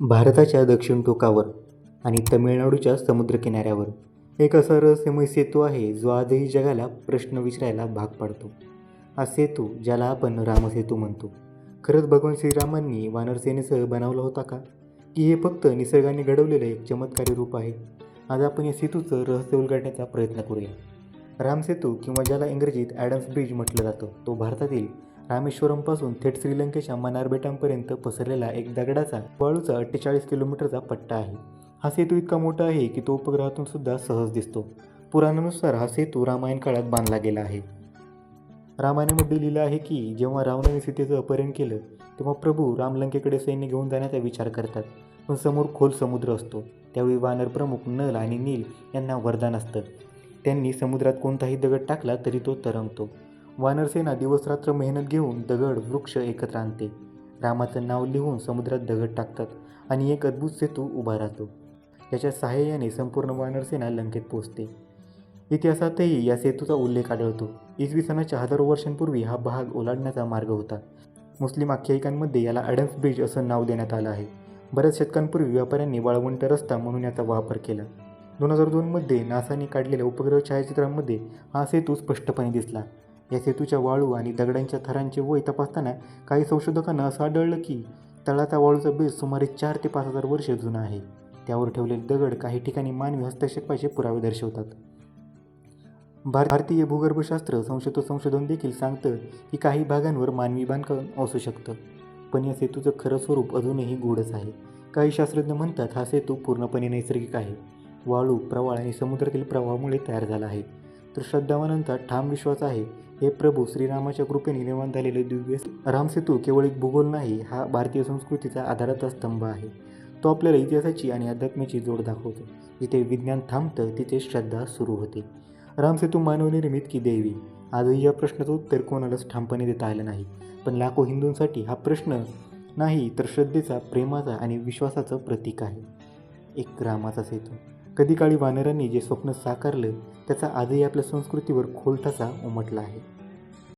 भारताच्या दक्षिण टोकावर आणि तमिळनाडूच्या समुद्रकिनाऱ्यावर. एक असा रहस्यमय सेतू आहे जो आजही जगाला प्रश्न विचारायला भाग पाडतो. हा सेतू ज्याला आपण रामसेतू म्हणतो. खरंच भगवान श्रीरामांनी वानरसेनेसह बनवला होता का? की हे फक्त निसर्गाने घडवलेलं एक चमत्कारी रूप आहे? आज आपण या सेतूचं रहस्य उलगडण्याचा प्रयत्न करूया. रामसेतू किंवा ज्याला इंग्रजीत ॲडम्स ब्रिज म्हटलं जातं तो भारतातील रामेश्वरमपासून थेट श्रीलंकेच्या मनार बेटांपर्यंत पसरलेला एक दगडाचा वाळूचा अठ्ठेचाळीस किलोमीटरचा पट्टा आहे. हा सेतू इतका मोठा आहे की तो उपग्रहातून सुद्धा सहज दिसतो. पुराणानुसार हा सेतू रामायण काळात बांधला गेला आहे. रामायणामध्ये लिहिलं आहे की जेव्हा रावणाने सीतेचं अपहरण केलं तेव्हा प्रभू रामलंकेकडे सैन्य घेऊन जाण्याचा विचार करतात. पण समोर खोल समुद्र असतो. त्यावेळी वानर प्रमुख नल आणि नील यांना वरदान असतं. त्यांनी समुद्रात कोणताही दगड टाकला तरी तो तरंगतो. वानरसेना दिवसरात्र मेहनत घेऊन दगड वृक्ष एकत्र आणते. रामाचं नाव लिहून समुद्रात दगड टाकतात आणि एक अद्भुत सेतू उभा राहतो. याच्या सहाय्याने संपूर्ण वानरसेना लंकेत पोचते इतिहासातही या सेतूचा उल्लेख आढळतो. इसवी सनाच्या हजारो वर्षांपूर्वी हा भाग ओलांडण्याचा मार्ग होता. मुस्लिम आख्यायिकांमध्ये याला ॲडम्स ब्रिज असं नाव देण्यात आलं आहे. बऱ्याच शतकांपूर्वी व्यापाऱ्यांनी वाळवंट रस्ता म्हणून याचा वापर केला. दोन हजार दोनमध्ये नासाने काढलेल्या उपग्रह छायाचित्रांमध्ये हा सेतू स्पष्टपणे दिसला. या सेतूच्या वाळू आणि दगडांच्या थरांचे वय तपासताना काही संशोधकांना असं आढळलं की तळाचा वाळूचा बेस सुमारे चार ते पाच हजार वर्षे जुना आहे. त्यावर ठेवलेले दगड काही ठिकाणी मानवी हस्तक्षेपाचे पुरावे दर्शवतात. भारतीय भूगर्भशास्त्र संशोधक संशोधन देखील सांगतं की काही भागांवर मानवी बांधकाम असू शकतं. पण या सेतूचं खरं स्वरूप अजूनही गूढच आहे. काही शास्त्रज्ञ म्हणतात हा सेतू पूर्णपणे नैसर्गिक आहे. वाळू प्रवाळ आणि समुद्रातील प्रवाहामुळे तयार झाला आहे. तर श्रद्धावानांचा ठाम विश्वास आहे. हे प्रभू श्रीरामाच्या कृपेने निर्माण झालेले दिव्य रामसेतू केवळ एक भूगोल नाही हा भारतीय संस्कृतीचा आधाराचा स्तंभ आहे. तो आपल्याला इतिहासाची आणि अध्यात्माची जोड दाखवतो. जिथे विज्ञान थांबतं तिथे श्रद्धा सुरू होते. रामसेतू मानवनिर्मित की देवी? आजही या प्रश्नाचं उत्तर कोणालाच ठामपणे देता आलं नाही. पण लाखो हिंदूंसाठी हा प्रश्न नाही तर श्रद्धेचा प्रेमाचा आणि विश्वासाचं प्रतीक आहे. एक रामाचा सेतू कधी काळी वानरांनी जे स्वप्न साकारलं त्याचा आजही आपल्या संस्कृतीवर खोल ठसा उमटला आहे.